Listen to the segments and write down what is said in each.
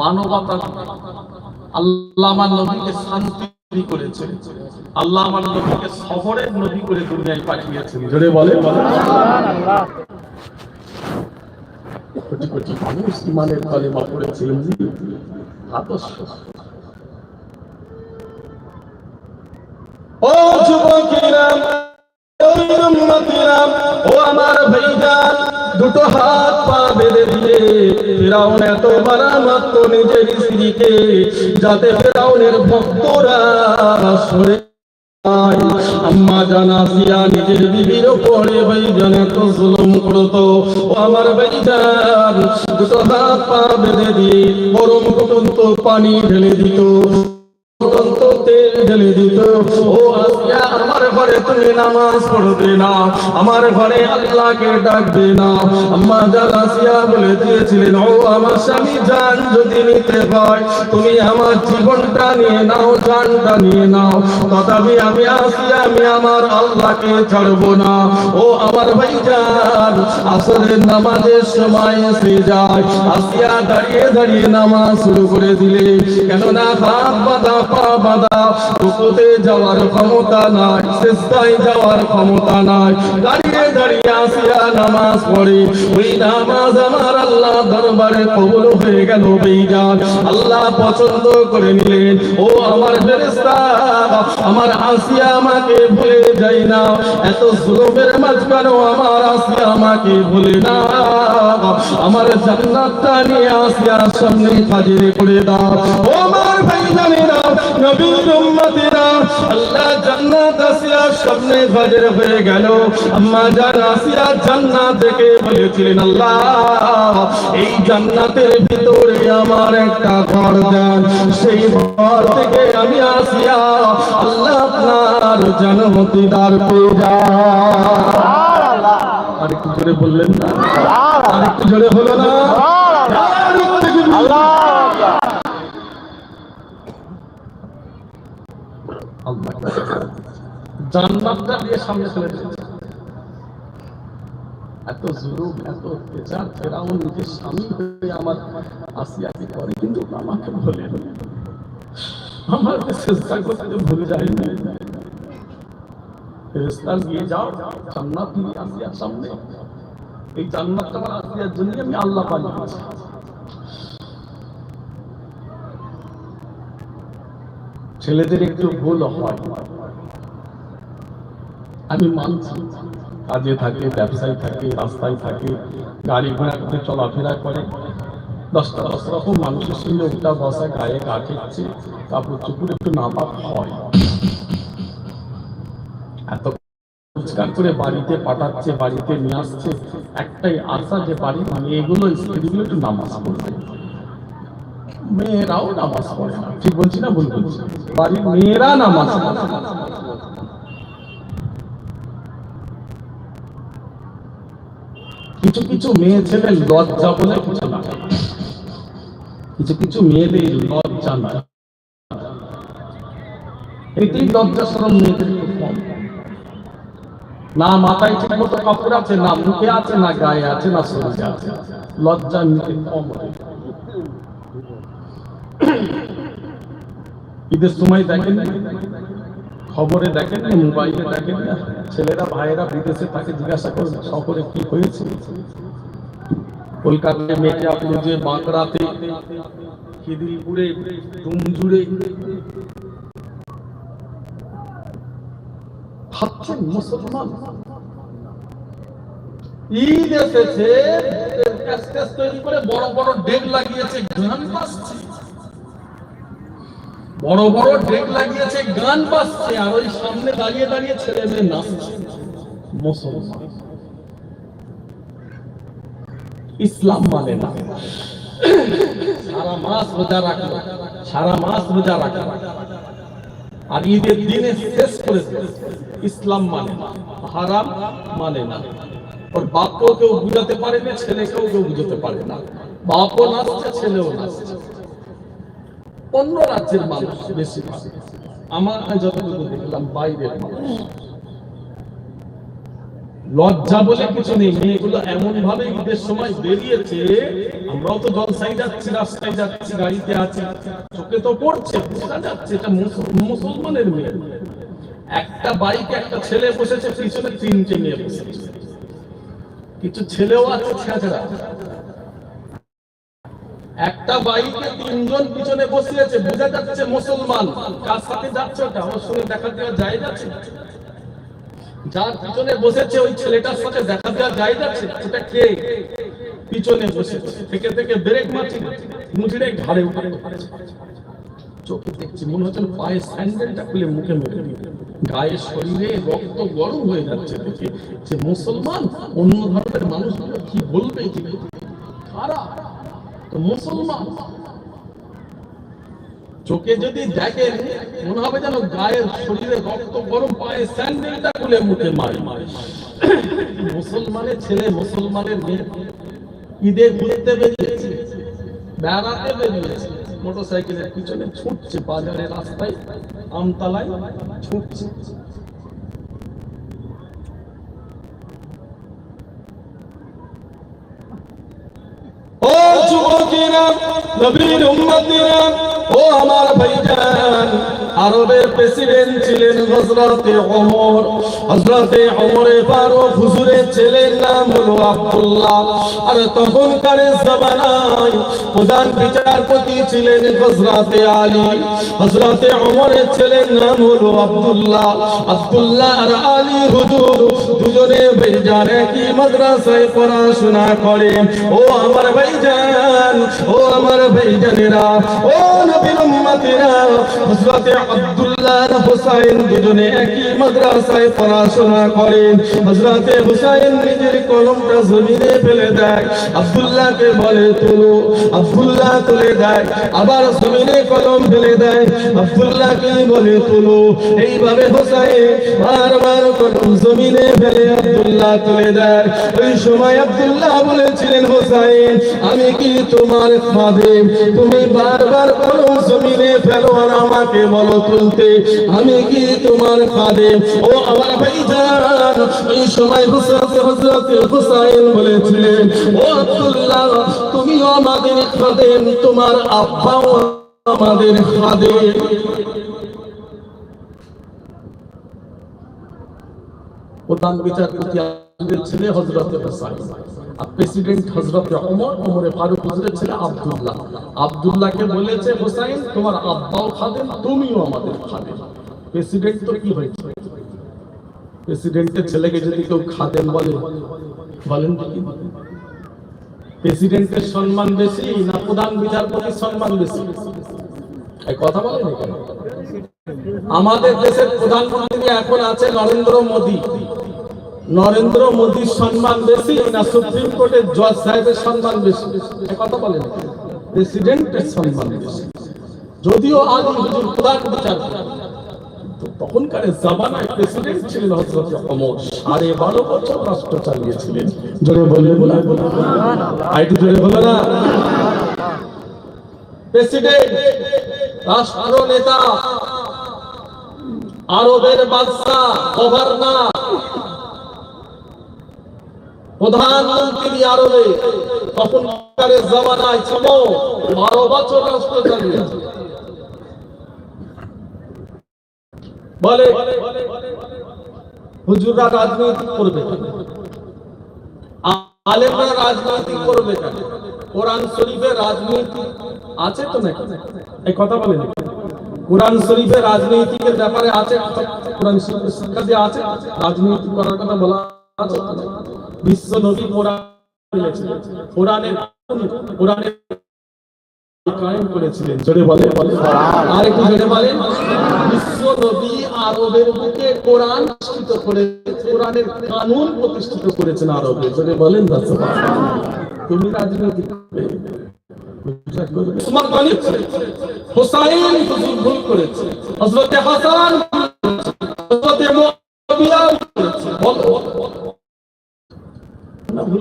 মানবতা আল্লাহ নবীকে শান্তি করেছে। আল্লাহ নবীকে সবরের নবী করে দুনিয়ায় পাঠিয়েছেন জোরে বলে। কোটি কোটি মানুষ ইমানের কলেমা পড়েছিলেন। জি আদর্শ। ও ও উম্মতেরা, ও আমার ভাইজান দুটো হাত পা বেঁধে ফেরাউন এত মারামাত্র নিজের স্ত্রীকে যাতে ফেরাউনের ভক্তরা সরে আম্মা জানা সিয়া নিজের বিবির এত জুলুম ও আমার ভাইজান, দুটো হাত পা বেঁধে দিয়ে গরম ফুটন্ত পানি ঢেলে দিত। ফুটন্ত তেল ঢেলে দিত। ও ঘরে তুমি নামাজ পড়বে না, আমার ঘরে আল্লাহকে ডাকবে না। আম্মা জান আসিয়া বলে দিয়েছিলেন, ও আমার স্বামী, জান যদি নিতে হয়, তুমি আমার জীবনটা নিয়ে নাও, জানটা নিয়ে নাও। তথাপি আমি আসিয়া আমি আমার আল্লাহকে ছাড়বো না। ও আমার ভাই জান আসরের নামাজের সময় এসে যায়। আসিয়া দাঁড়িয়ে দাঁড়িয়ে নামাজ শুরু করে দিলে। কেননা হাত বাঁধা, পা বাঁধা যাওয়ার ক্ষমতা নাই। শেষটায় যাওয়ার ক্ষমতা নাই। দাঁড়িয়ে দাঁড়িয়ে আসিয়া নামাজ পড়ে। ওই নামাজ আমার আল্লাহ দরবারে কবুল হয়ে গেল বেইজান। আল্লাহ পছন্দ করে নিলেন। ও আমার ফেরেশতা, আমার আসিয়া আমাকে ভুলে যাই না। এত জুলুমের মাঝখানেও আমার আসিয়া আমাকে ভুলে না। আমার জান্নাতটা নিয়ে আসিয়ার সামনে হাজির করে দাও। ও আমার ভাইজানেরা নবীর উম্মতেরা আল্লাহ জান্নাত সামনে হাজির হয়ে গেল। আম্মা জান আসিয়া জান্নাত দেখে বলেছিলেন আল্লাহ এই জান্নাতের ভিতরে আমার একটা ঘর দেন সেই ঘর থেকে আমি আসিয়া আল্লাহ আপনার পেয়ে যা আরেকটু জোরে বললেন না? আরেকটু জোরে হলো না? আল্লাহ। জান্নাতটা দিয়ে সামনে চলে এত জুলুম, এত অত্যাচার নিজের স্বামী হয়ে আমার করে, কিন্তু আমাকে বলে আমার চেষ্টা করতে ভুলে যায় না। নিয়ে যাও, জান্নাত নিয়ে সামনে। এই জান্নাতটা আমার জন্য আমি আল্লাহ ছেলেদের একটু ভুল হয়। আমি মানছি, কাজে থাকে, ব্যবসায় থাকে, রাস্তায় থাকে, গাড়ি ঘোড়া করে চলাফেরা করে। দশটা দশ রকম মানুষের সঙ্গে উল্টা বসা গায়ে গা ঠেকছে, কাপড় চুপুর একটু নাপাক হয়। এত রোজগার করে বাড়িতে পাঠাচ্ছে, বাড়িতে নিয়ে আসছে, একটাই আশা যে বাড়ি মানে এগুলো, স্ত্রীগুলো একটু নামাজ পড়বে। মেয়েরাও নামাজ পড়ে না। ঠিক বলছি না ভুল বলছি? বাড়ির মেয়েরা নামাজ পড়ে কিছু কিছু মেয়ে ছেলে লজ্জা বলে কিছু না। কিছু কিছু মেয়েদের লজ্জা না। এতেই লজ্জা সরম মেয়েদের না মাথায় ঠিক মতো কাপড় আছে, না মুখে আছে, না গায়ে আছে, না শরীরে আছে। লজ্জা নিতে কম হয় ঈদের সময় দেখেন খবরে দেখেন না? মোবাইলে দেখেন না? ছেলেরা, ভাইয়েরা বিদেশে তাকে জিজ্ঞাসা করবে শহরে কি হয়েছে? কলকাতায় মেটিয়াপুরে বাঁকড়াতে খিদিরপুরে ডুমজুড়ে ভাবছেন মুসলমান? ঈদ এসেছে তৈরি করে বড় বড় ডেক লাগিয়েছে গান বাজছে বড় বড় ডেক লাগিয়েছে, গান বাজছে, আর ওই সামনে দাঁড়িয়ে দাঁড়িয়ে ছেলে মেয়ে নাচছে। মুসলমান। ইসলাম মানে না। সারা মাস রোজা রাখা, সারা মাস রোজা রাখা। আর ঈদের দিনে শেষ ইসলাম মানে না, হারাম মানে না। ওর বাপকেও কেউ বুঝাতে পারে না, ছেলেকেও কেউ বুঝাতে পারে না। বাপও নাচছে, ছেলেও নাচছে। অন্য রাজ্যের মানুষ বেশি আমার যতটুকু দেখলাম, বাইরের মানুষ। লজ্জা বলে কিছু নেই, মেয়েগুলো এমন ভাবে ঈদের সময় বেরিয়েছে, আমরাও তো জলসাই যাচ্ছি, রাস্তায় যাচ্ছি, গাড়িতে আছি, চোখে তো পড়ছে, বোঝা যাচ্ছে এটা মুসলমানের মেয়ে। একটা বাইকে, একটা ছেলে বসেছে, পিছনে তিনটে মেয়ে বসেছে। কিছু ছেলেও আছে ছেঁচড়া একটা বাইকে তিনজন পিছনে বসিয়েছে, বোঝা যাচ্ছে মুসলমান। কার সাথে যাচ্ছে ওটা? ওর সঙ্গে দেখা দেওয়া যায় যাচ্ছে যার পিছনে বসেছে ওই ছেলেটার সাথে দেখা দেওয়া যায় যাচ্ছে ওটা কে? পিছনে বসেছে। থেকে থেকে ব্রেক মারছি। মুচড়ে ঘাড়ে উঠে চোখে দেখছি মনে হচ্ছে পায়ে স্যান্ডেলটা খুলে মুখে মুখে গায়ে শরীরে রক্ত গরম হয়ে যাচ্ছে দেখে যে মুসলমান অন্য ধর্মের মানুষগুলো কি বলবে? কি খারাপ। তো মুসলমান। চোখে যদি দেখেন, মনে হবে যেন গায়ের শরীরে রক্ত গরম পায়ে স্যান্ডেলটা খুলে মুখে মারি। মুসলমানের ছেলে, মুসলমানের মেয়ে। ঈদে ঘুরতে বেরিয়েছে, বেড়াতে বেরিয়েছে মোটর সাইকেলের পিছনে ছুটছে, বাজারের রাস্তায়, আমতলায় ছুটছে ও যুবকেরা নবীর উম্মতেরা ও আমার ভাইজান, আরবের প্রেসিডেন্ট ছিলেন হযরতে ওমর। হযরতে ওমরে ফারুক হুজুরের ছেলের নাম হলো আব্দুল্লাহ। আর তখনকার জামানায় প্রধান বিচারপতি ছিলেন হযরতে আলী। হযরতে ওমরের ছেলের নাম হলো আব্দুল্লাহ। আব্দুল্লাহ আর আলী হুজুর দুজনে ভাইজান একই মাদ্রাসায় পড়াশোনা করে। ও আমার ভাইজান, ও আমার ভাইজানেরা, ও নবীর উম্মতেরা হযরতে আব্দুল্লাহ দুজনে একই মাদ্রাসায় পড়াশোনা করেন। হযরতে নিজের কলমটা জমিনে ফেলে দেয়। আব্দুল্লাহকে বলে, তুলো। আব্দুল্লাহ তুলে দেয়। আবার জমিনে কলম ফেলে দেয়। আব্দুল্লাহকে বলে, তুলো। এইভাবে বারবার কলম জমিনে ফেলে আব্দুল্লাহ তুলে দেয়। ওই সময় আব্দুল্লাহ বলেছিলেন, হুসাইন, আমি কি তোমার খাদেম? তুমি বারবার কলম জমিনে ফেলো আর আমাকে বলো তুলতে, আমি কি তোমার খাদেম ও আমার ভাইজান ওই সময় হুসরত হযরত হুসাইন বলেছিলেন, ও আব্দুল্লাহ, তুমিও আমাদের খাদেম তোমার আব্বাও আমাদের খাদেম প্রধান বিচারপতি ছেলে আর প্রেসিডেন্ট ওমর, ওমরে ফারুক ছেলে আব্দুল্লাহ। আব্দুল্লাহকে বলেছে তোমার আব্বাও খাদেম, তুমিও আমাদের খাদেম। প্রেসিডেন্ট তো কি হয়েছে? প্রেসিডেন্টের ছেলেকে যদি কেউ খাদেম বলে, বলেন কি? প্রেসিডেন্টের সম্মান বেশি না প্রধান বিচারপতির সম্মান বেশি? কথা বলেন আমাদের দেশের প্রধানমন্ত্রী এখন আছে নরেন্দ্র মোদী। নরেন্দ্র মোদীর সম্মান বেশি না সুপ্রিম কোর্টের জজ সাহেবের সম্মান বেশি? কথা বলেন। প্রেসিডেন্টের সম্মান বেশি। যদিও আজ হুজুর প্রধান বিচারপতি তো তখনকার জামানায় প্রেসিডেন্ট ছিলেন হযরত ওমর। সাড়ে বারো বছর রাষ্ট্র চালিয়েছিলেন। জোরে বললে বলে আইটি জোরে বলে না। প্রেসিডেন্ট, রাষ্ট্র নেতা, আরবের বাদশাহ, গভর্নর প্রধানমন্ত্রী আরবে জামানায় বারো বছর রাষ্ট্র চালিয়েছে বলে, হুজুররা রাজনীতি করবে আলেমরা রাজনীতি করবে কোরআন শরীফে রাজনীতি আছে তো নাকি? এই কথা বলেন। কোরআন শরীফে রাজনীতিকের ব্যাপারে আছে কোরআন শরীফের শিক্ষা দিয়ে আছে? রাজনীতি করার কথা বলা আছে? বিশ্ব নবী কোরআন বলেছিলেন। কোরআনের কোরআনের কায়েম করেছিলেন। জোরে বলে আর একটু জোরে বলেন। বিশ্ব নবী আরবের বুকে কোরআন প্রতিষ্ঠিত করে কোরআনের কানুন প্রতিষ্ঠিত করেছেন আরবে জোরে বলেন তুমি রাজনীতি করবে ভুল করেছে। হযরতে হাসান হযরতে মুআবিয়া ভুল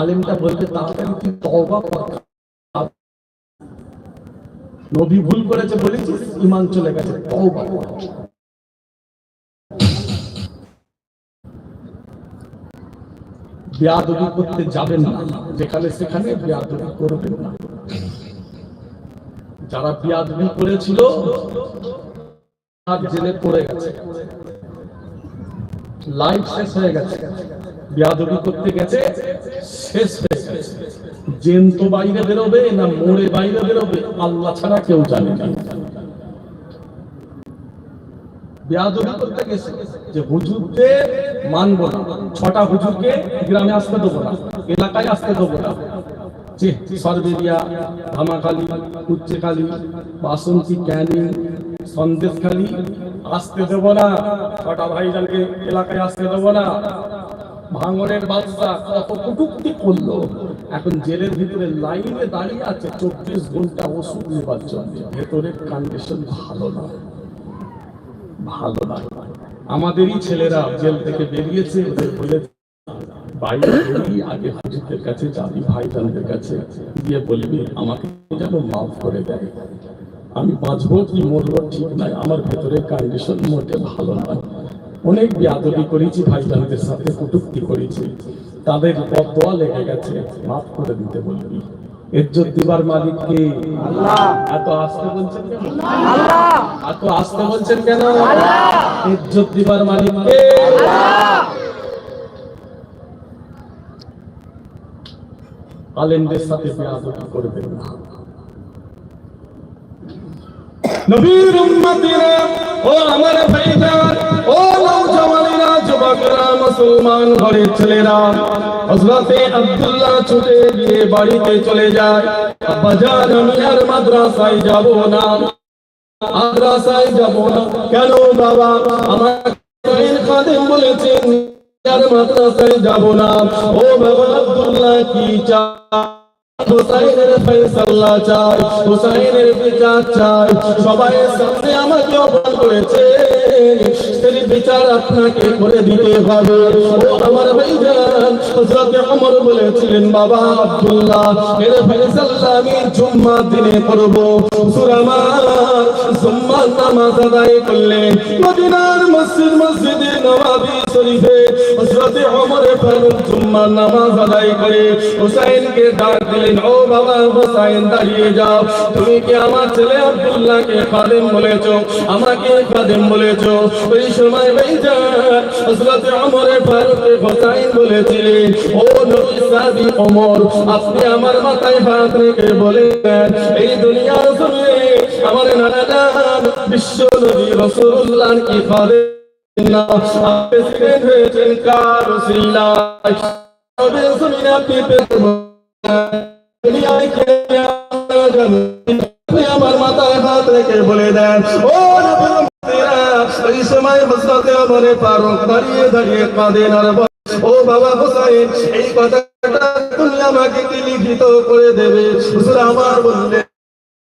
আলেমটা তাড়াতাড়ি নবী ভুল করেছে ইমান চলে গেছে করতে যাবেন না, যেখানে সেখানে বেয়াদবি করবেন না। যারা বেয়াদবি করেছিল জেলে পড়ে গেছে। লাইফ শেষ হয়ে গেছে। বেয়াদবি করতে গেছে, শেষ হয়ে গেছে। জেন তো বাইরে বেরোবে না মোড়ে বাইরে বেরোবে, আল্লাহ ছাড়া কেউ জানে না। ছটা গ্রামে আসতে দেবো এলাকায় আসতে দেবো না। সর্বেরিয়া বাসন্তী সন্দেশখালি, আসতে দেবো না। ছটা ভাইজানকে এলাকায় আসতে দেবো না। ভাঙনের বাদশা কত কটুক্তি করল। এখন জেলের ভিতরে লাইনে দাঁড়িয়ে আছে চব্বিশ ঘণ্টা ওষুধ নেবার জন্য ভেতরের কন্ডিশন ভালো না ভালো না আমাদেরই ছেলেরা জেল থেকে বেরিয়েছে, ওদের দেয়। আমি বাঁচবো কি মরবো ঠিক নাই আমার ভেতরে কন্ডিশন মোটে ভালো নয়। অনেক বিয়াদবি করেছি ভাইজানদের সাথে কটুক্তি করেছি। তাদের দোয়া লেগে গেছে মাফ করে দিতে বলবি। ইজ্জত দিবার মালিককে এত আসতে বলছেন কেন? এত আসতে বলছেন কেন? ইজ্জত দিবার মালিককে আলেমদের সাথে বেয়াদবি করবেন না। নবীর উম্মতিরা, ও আমার ভাইজান ও নওজওয়ানেরা যুবকরা, মুসলমান ঘরের ছেলেরা, হযরতে আব্দুল্লাহ ছুটে গিয়ে বাড়িতে চলে যায়। আব্বা জান, আমি আর মাদ্রাসায় যাব না। মাদ্রাসায় যাব না। কেন বাবা? আমার খাদেম বলেছেন আর মাদ্রাসায় যাব না। ও বাবা, আব্দুল্লাহ কি চায়? হুসাইনের ফয়সালা চাই, হুসাইনের বিচার চাই। সবাই সামনে আমাকে অপমান করেছে। সেই বিচার আপনাকে করে দিতে হবে। ও আমার ভাইজান, হযরত ওমর বলেছিলেন, বাবা আব্দুল্লাহ, এর ফয়সালা আমি জুম্মার দিনে করব সুরামার জুম্মার নামাজ আদায় করলেন মদিনার মসজিদ, মসজিদে নওয়াবি শরীফে হযরত ওমর ফারুক জুম্মার নামাজ আদায় করে হুসাইনকে ডাক দিলেন ও বাবা হুসাইন তুমি আমার ছেলে আব্দুল্লাহকে আমাকে খাদেম বলেছ? আপনি আমার মাথায় হাত রেখে বলেন এই দুনিয়ার জমিনে আমার নানা বিশ্ব নবী রাসূলুল্লাহ কি খাদেম কার আপনি দুনিয়ায় কে আপনি আমার মাথায় হাত রেখে বলে দেন ও নবীর উম্মতেরা, ওই সময় হযরতে ওমরে ফারুক দাঁড়িয়ে দাঁড়িয়ে কাঁদেন আর বলেন, ও বাবা হোসাইন এই কথাটা তুমি আমাকে কি লিখিত করে দেবে হুজুর আমার বললেন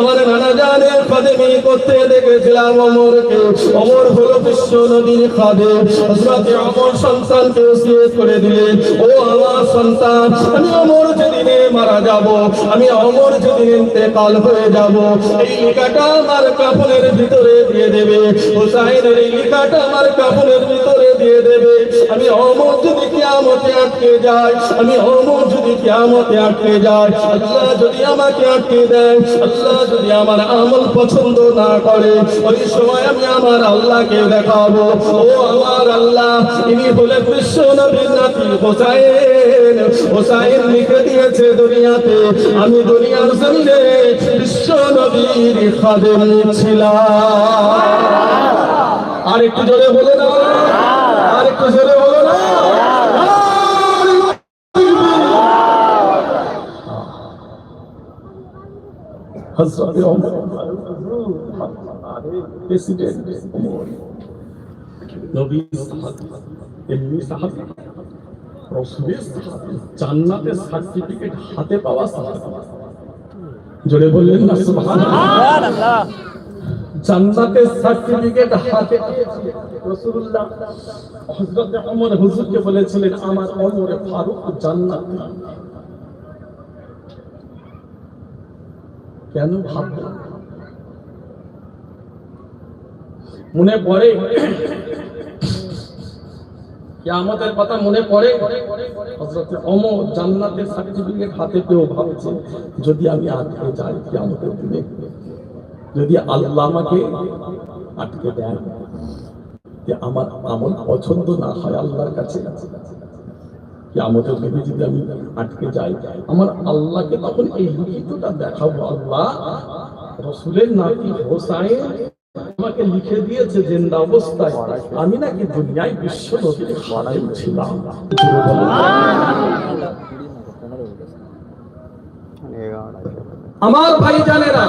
আমার নানা জানের করতে দেখেছিলাম অমরকে। অমর হলো বিশ্ব নবীর খাদেম হযরতে অমর সন্তানকে ওসিয়ত করে দিলেন ও আমার সন্তান, আমি অমর যেদিনে মারা যাব, আমি অমর যেদিন ইন্তেকাল হয়ে যাব। এই লেখাটা আমার কাপড়ের ভিতরে দিয়ে দেবে। হোসাইনের এই লেখাটা আমার কাপড়ের ভিতরে দিয়ে দেবে। আমি অমর যদি কিয়ামতে আটকে যাই, আমি অমর যদি কিয়ামতে আটকে যাই, আল্লাহ যদি আমাকে আটকে দেয় আল্লাহ যদি আমার আমল পছন্দ না করে, ওই সময় আমি আমার আল্লাহকে দেখাবো। ও আমার আল্লাহ, ইনি হলেন বিশ্ব নবীর নাতি হোসাইন। হোসাইন লিখে দিয়েছে দুনিয়াতে, আমি দুনিয়ার জমিনে বিশ্ব নবীর খাদেম ছিলাম। আর একটু জোরে বলে না। আর একটু জোরে বলো না। হযরত ওমর। প্রেসিডেন্ট ওমর। নবী সাহাবী এমনি সাহাবী। রাসূলের সাহাবী জান্নাতের সার্টিফিকেট হাতে পাওয়া সাহাবী। জোরে বললেন না সুবহানাল্লাহ। জান্নাতের সার্টিফিকেট হাতে পেয়েছি রাসূলুল্লাহ হযরত ওমর হুজুরকে বলেছিলেন আমার ওমর ফারুক জান্নাত কেন ভাবলাম মনে পড়ে? আমাদের কথা মনে পড়ে? ওমর জান্নাতের সার্টিফিকেট হাতে পেয়েও ভাবছে, যদি আমি আটকে যাই কিয়ামতের দিনে, যদি আল্লাহ আমাকে আটকে দেন আমার আমল পছন্দ না হয় আল্লাহর কাছে কি যদি আমি আটকে যাই, আমার আল্লাহকে তখন এই লিখিতটা দেখাবো আল্লাহ। রসুলের হোসাইন আমাকে লিখে দিয়েছে অবস্থায় আমি নাকি দুনিয়ায় বিশ্ব নদীর খরাই ছিলাম। আমার ভাই জানেরা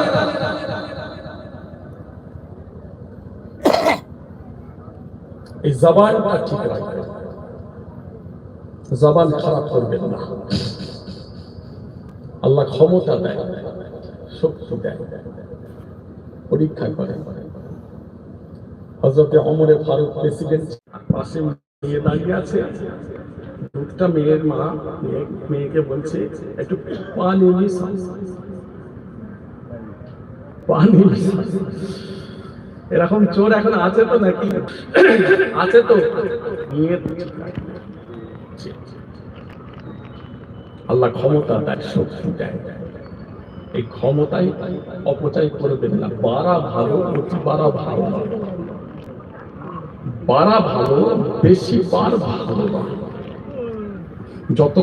এই জবানটা ঠিক রাখবেন। জবান খারাপ করবেন না। আল্লাহ ক্ষমতা দেয়, শক্তি দেয়। পরীক্ষা করে। হজরতে অমরে ফারুক প্রেসিডেন্ট পাশে মেয়ে দাঁড়িয়ে আছে। দুটা মেয়ের মা মেয়েকে বলছে, একটু পানি পানি এরকম চোর এখন আছে তো নাকি? আছে তো। নিয়ে আল্লাহ ক্ষমতা দেয় শক্তি দেয় এই ক্ষমতায় অপচয় করবেন না। বাড়া ভালো, অতি বাড়া ভালো। বাড়া ভালো, বেশি বার ভালো। যত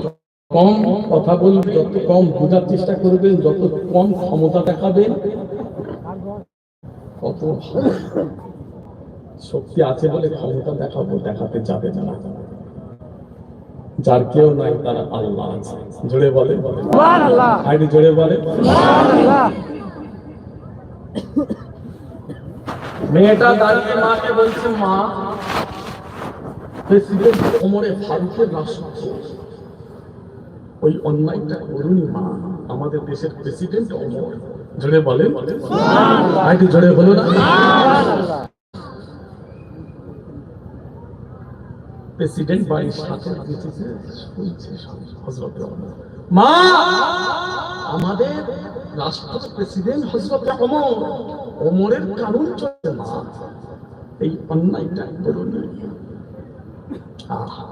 কম কথা বলবেন যত কম বোঝার চেষ্টা করবেন যত কম ক্ষমতা দেখাবেন কত শক্তি আছে বলে ক্ষমতা দেখাবো, দেখাতে যাবে না। যার কেউ নাই তার আল্লাহ আছে। জোরে বলে। আইডি জোরে বলে। মেয়েটা দাঁড়িয়ে মাকে বলছে মা প্রেসিডেন্ট ওমরে ফারুকের রাষ্ট্র ওই অন্যায়টা করুন মা। আমাদের দেশের প্রেসিডেন্ট ওমর। জোরে বলে। আইডি জোরে বলো না। প্রেসিডেন্ট বাড়ির সাথে মা! আমাদের রাষ্ট্র প্রেসিডেন্ট হজরত অমর অমরের কারণ মা। এই অন্যায়টা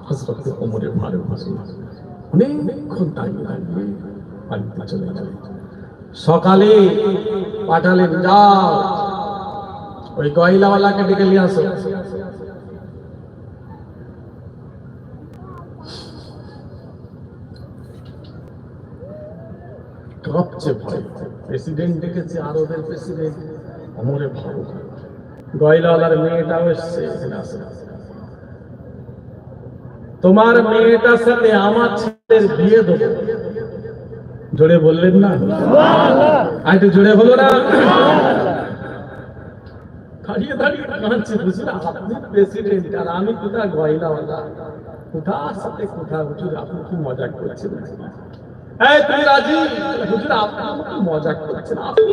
হজরত অমরের হাসুন অনেকক্ষণ দাঁড়িয়ে বাড়িতে চলে গেলেন সকালে পাঠালেন, যাও। ওই গয়লাওয়ালাকে ডেকে নিয়ে আসো। কাঁপছে ভয়। প্রেসিডেন্ট ডেকেছে আরবের প্রেসিডেন্ট অমরে ভালো। গয়লাওয়ালার মেয়েটাও এসছে এখানে আসে। তোমার মেয়েটার সাথে আমার ছেলের বিয়ে দেবো। জোরে বললেন না? আর জোরে হলো না? দাঁড়িয়ে দাঁড়িয়ে কাঁদছে আপনি প্রেসিডেন্ট আর আমি কোথা গয়লাওয়ালা? কোথার সাথে কোথা হুজুর আপনি কি মজা করছেন? এই তুমি রাজি? হুজুর, আপনি আমাকে মজা করছেন। আপনি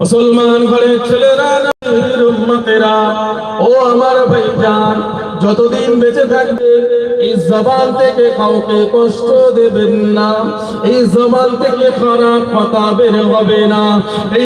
মুসলমান ঘরের ছেলেরা উম্মতেরা, ও আমার ভাইজান, যতদিন বেঁচে থাকবে, এই জবান থেকে কাউকে কষ্ট দেবেন না, এই জবান থেকে খারাপ কথা বের হবে না।